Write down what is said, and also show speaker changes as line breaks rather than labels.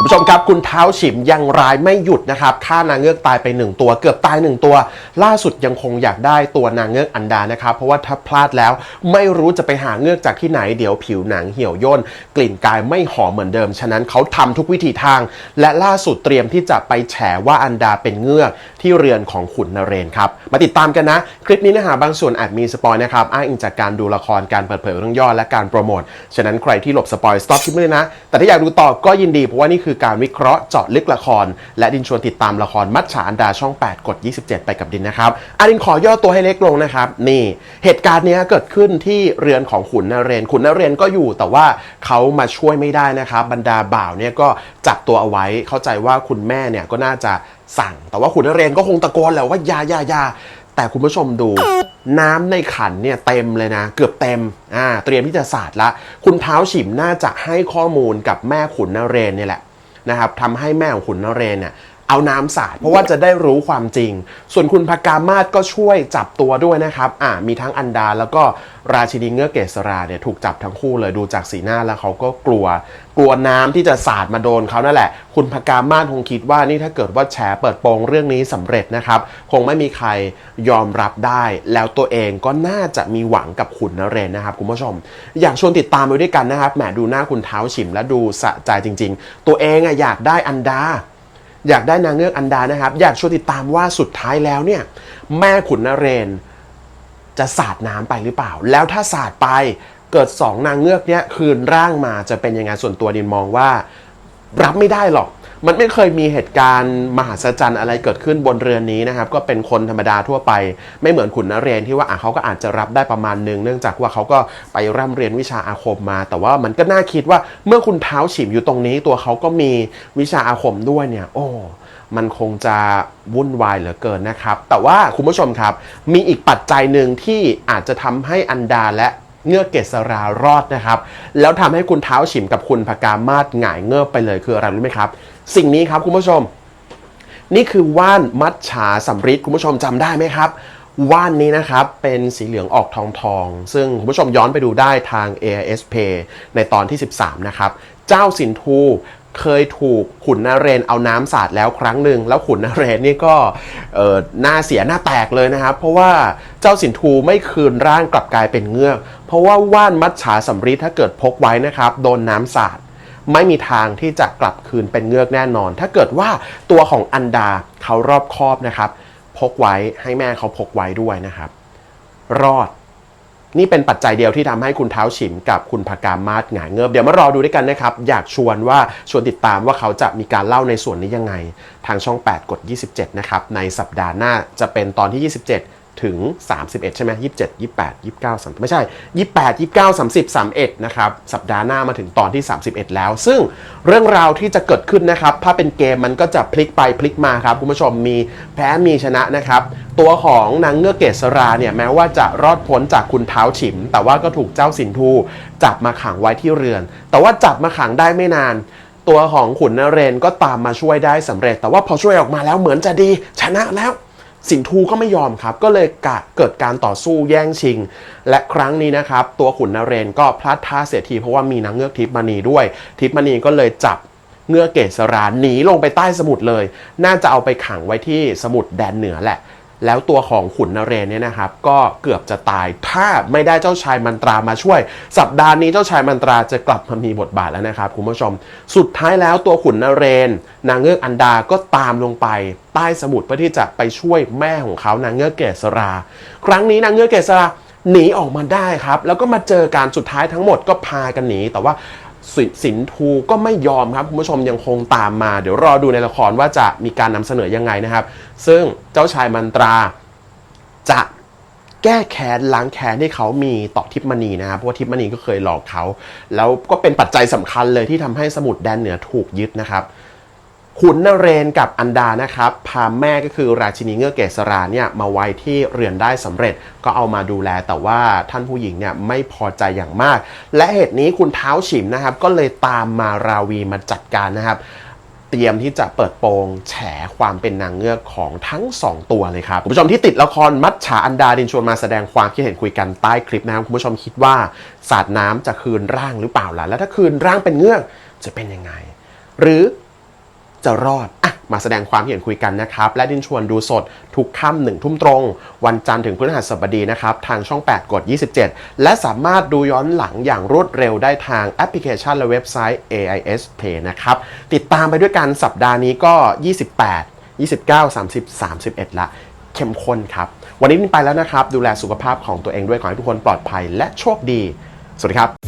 คุณผู้ชมครับคุณเท้าฉิมยังร้ายไม่หยุดนะครับฆ่านางเงือกตายไปหนึ่งตัวเกือบตายหนึ่งตัว ล่าสุดยังคงอยากได้ตัวนางเงือกอันดานะครับ เพราะว่าถ้าพลาดแล้วไม่รู้จะไปหาเงือกจากที่ไหนเดี๋ยวผิวหนังเหี่ยวย่น กลิ่นกายไม่หอมเหมือนเดิม ฉะนั้นเขาทำทุกวิธีทาง และล่าสุดเตรียมที่จะไปแฉว่าอันดาเป็นเงือกที่เรือนของขุนนเรนครับมาติดตามกันนะ คลิปนี้เนื้อหาบางส่วนอาจมีสปอยนะครับอ้างอิงจากการดูละครการเปิดเผยเรื่องย่อและการโปรโมทฉะนั้นใครที่หลบสปอยสต็อปคลิปนี้เลยนะ แต่ถ้าอยากดูต่อก็ยินดีเพราะว่านี่คือการวิเคราะห์เจาะลึกละคร และดินชวนติดตามละครมัจฉาอันดาช่อง 8 กด 27 ไปกับดินนะครับอาดินขอย่อตัวให้เล็กลงนะครับนี่เหตุการณ์นี้เกิดขึ้นที่เรือนของขุนนเรนขุนนเรนก็อยู่แต่ว่าเขามาช่วยไม่ได้นะครับบรรดาบ่าวเนี่ยก็จับตัวเอาไว้เข้าใจว่าคุณแม่เนี่ยก็น่าจะสั่ง แต่ว่าขุนนเรนก็คงตะโกนแหละว่ายายายาแต่คุณผู้ชมดูน้ำในขันเนี่ยเต็มเลยนะ เกือบเต็มอ่าเตรียมที่จะสาดละ คุณเท้าฉิมน่าจะให้ข้อมูลกับแม่ขุนนเรนเนี่ยแหละ นะครับทำให้แม่ของขุนนเรนเนี่ยเอาน้ำสาดเพราะว่าจะได้รู้ความจริง ส่วนคุณพกามาศก็ช่วยจับตัวด้วยนะครับอ่ามีทั้งอันดาแล้วก็ราชินีเงือกเกษราเนี่ยถูกจับทั้งคู่เลยดูจากสีหน้าแล้วเขาก็กลัวกลัวน้ำที่จะสาดมาโดนเขานั่นแหละ คุณพกามาศคงคิดว่านี่ถ้าเกิดว่าแฉเปิดโปงเรื่องนี้สำเร็จนะครับ คงไม่มีใครยอมรับได้ แล้วตัวเองก็น่าจะมีหวังกับขุนนเรนนะครับคุณผู้ชม อยากชวนติดตามไปด้วยกันนะครับแหมดูหน้าคุณเท้าฉิมและดูสะใจจริง ๆ ตัวเองอะอยากได้อันดาอยากได้นางเงือกอันดานะครับ อยากชวนติดตามว่าสุดท้ายแล้วเนี่ย แม่ขุนนเรน จะสาดน้ำไปหรือเปล่า แล้วถ้าสาดไป เกิดสองนางเงือกเนี้ยคืนร่างมาจะเป็นยังไงส่วนตัวดินมองว่า รับไม่ได้หรอก มันไม่เคยมีเหตุการณ์มหัศจรรย์อะไรเกิดขึ้นบนเรือนนี้นะครับ ก็เป็นคนธรรมดาทั่วไป ไม่เหมือนขุนนเรนที่ว่าอะเขาก็อาจจะรับได้ประมาณหนึ่งเนื่องจากว่าเขาก็ไปร่ำเรียนวิชาอาคมมา แต่ว่ามันก็น่าคิดว่าเมื่อคุณเท้าฉิมอยู่ตรงนี้ ตัวเขาก็มีวิชาอาคมด้วยเนี่ย โอ้มันคงจะวุ่นวายเหลือเกินนะครับ แต่ว่าคุณผู้ชมครับ มีอีกปัจจัยหนึ่งที่อาจจะทำให้อันดาและ เงือกเกษรารอดนะครับ แล้วทำให้คุณเท้าฉิมกับคุณพกามาศหงายเงือไปเลยคืออะไรรู้ไหมครับ สิ่งนี้ครับคุณผู้ชม นี่คือว่านมัดฉาสำริดคุณผู้ชมจำได้ไหมครับ ว่านนี้นะครับ เป็นสีเหลืองออกทองทอง ซึ่งคุณผู้ชมย้อนไปดูได้ทาง AIS Pay ในตอนที่ 13 นะครับ เจ้าสินทูเคยถูกขุนนเรนเอาน้ำสาดแล้วครั้งหนึ่ง แล้วขุนนเรนนี่ก็เอ่อหน้าเสียหน้าแตกเลยนะครับ เพราะว่าเจ้าสินทูไม่คืนร่างกลับกลายเป็นเงือก เพราะว่าว่านมัดฉาสำริดถ้าเกิดพกไว้นะครับ โดนน้ำสาดไม่มีทางที่จะกลับคืนเป็นเงือกแน่นอน ถ้าเกิดว่าตัวของอันดาเขารอบคอบนะครับ พกไว้ให้แม่เขาพกไว้ด้วยนะครับ รอด นี่เป็นปัจจัยเดียวที่ทำให้คุณเท้าฉิมกับคุณพากามาศหงายเงือบเดี๋ยวมารอดูด้วยกันนะครับ อยากชวนว่าชวนติดตามว่าเขาจะมีการเล่าในส่วนนี้ยังไง ทางช่อง 8 กด 27 นะครับ ในสัปดาห์หน้าจะเป็นตอนที่ 27 ถึง 31 ใช่ไหม27 28 29 30 ไม่ใช่ 28 29 30 31 นะครับ สัปดาห์หน้ามาถึงตอนที่ 31 แล้ว ซึ่งเรื่องราวที่จะเกิดขึ้นนะครับ ถ้าเป็นเกมมันก็จะพลิกไปพลิกมาครับ คุณผู้ชมมีแพ้มีชนะนะครับ ตัวของนางเงือกเกษราเนี่ยแม้ว่าจะรอดพ้นจากคุณเท้าฉิม แต่ว่าก็ถูกเจ้าสินทูจับมาขังไว้ที่เรือน แต่ว่าจับมาขังได้ไม่นานตัวของขุนนเรนก็ตามมาช่วยได้สำเร็จ แต่ว่าพอช่วยออกมาแล้วเหมือนจะดีชนะแล้ว สินทูก็ไม่ยอมครับ ก็เลยกะเกิดการต่อสู้แย่งชิง และครั้งนี้นะครับ ตัวขุนนเรนก็พลาดท่าเสียทีเพราะว่ามีนางเงือกทิพมณีด้วย ทิพมณีก็เลยจับเงือกเกศราหนีลงไปใต้สมุทรเลย น่าจะเอาไปขังไว้ที่สมุทรแดนเหนือแหละ แล้วตัวของขุนนเรนเนี่ยนะครับก็เกือบจะตายถ้าไม่ได้เจ้าชายมันตรามาช่วย สัปดาห์นี้เจ้าชายมันตราจะกลับมามีบทบาทแล้วนะครับคุณผู้ชม สุดท้ายแล้วตัวขุนนเรน นางเงือกอันดาก็ตามลงไปใต้สมุทรเพื่อที่จะไปช่วยแม่ของเขานางเงือกเกษรา ครั้งนี้นางเงือกเกษราหนีออกมาได้ครับ แล้วก็มาเจอการสุดท้ายทั้งหมดก็พากันหนีแต่ว่า สิสินทูก็ไม่ยอมครับคุณผู้ชมยังคงตามมา เดี๋ยวรอดูในละครว่าจะมีการนำเสนอยังไงนะครับ ซึ่งเจ้าชายมันตราจะแก้แค้นล้างแค้นที่เขามีต่อทิพมณีนะครับเพราะว่าทิพมณีก็เคยหลอกเขา แล้วก็เป็นปัจจัยสำคัญเลยที่ทำให้สมุทรแดนเหนือถูกยึดนะครับ ขุนนเรนกับอันดานะครับพาแม่ก็คือราชินีเงือกเกษราเนี่ยมาไว้ที่เรือนได้สำเร็จ ก็เอามาดูแลแต่ว่าท่านผู้หญิงเนี่ยไม่พอใจอย่างมาก และเหตุนี้คุณเท้าฉิมนะครับ ก็เลยตามมาราวีมาจัดการนะครับ เตรียมที่จะเปิดโปงแฉความเป็นนางเงือกของทั้ง 2 ตัวเลยครับคุณผู้ชมที่ติดละครมัดฉาอันดาดินชวนมาแสดงความคิดเห็นคุยกันใต้คลิปนะครับคุณผู้ชมคิดว่าสาดน้ำจะคืนร่างหรือเปล่าล่ะแล้วถ้าคืนร่างเป็นเงือกจะเป็นยังไง หรือ จะรอดอะมาแสดงความเห็นคุยกันนะครับ และดินชวนดูสดทุกค่ำหนึ่งทุ่มตรง วันจันทร์ถึงพฤหัสบดีนะครับ ทางช่อง 8 กด 27 และสามารถดูย้อนหลังอย่างรวดเร็วได้ทางแอปพลิเคชันและเว็บไซต์ AIS Play นะครับ ติดตามไปด้วยกันสัปดาห์นี้ก็ 28 29 30 31 ละ เข้มข้นครับ วันนี้นินไปแล้วนะครับ ดูแลสุขภาพของตัวเองด้วยขอให้ทุกคนปลอดภัยและโชคดี สวัสดีครับ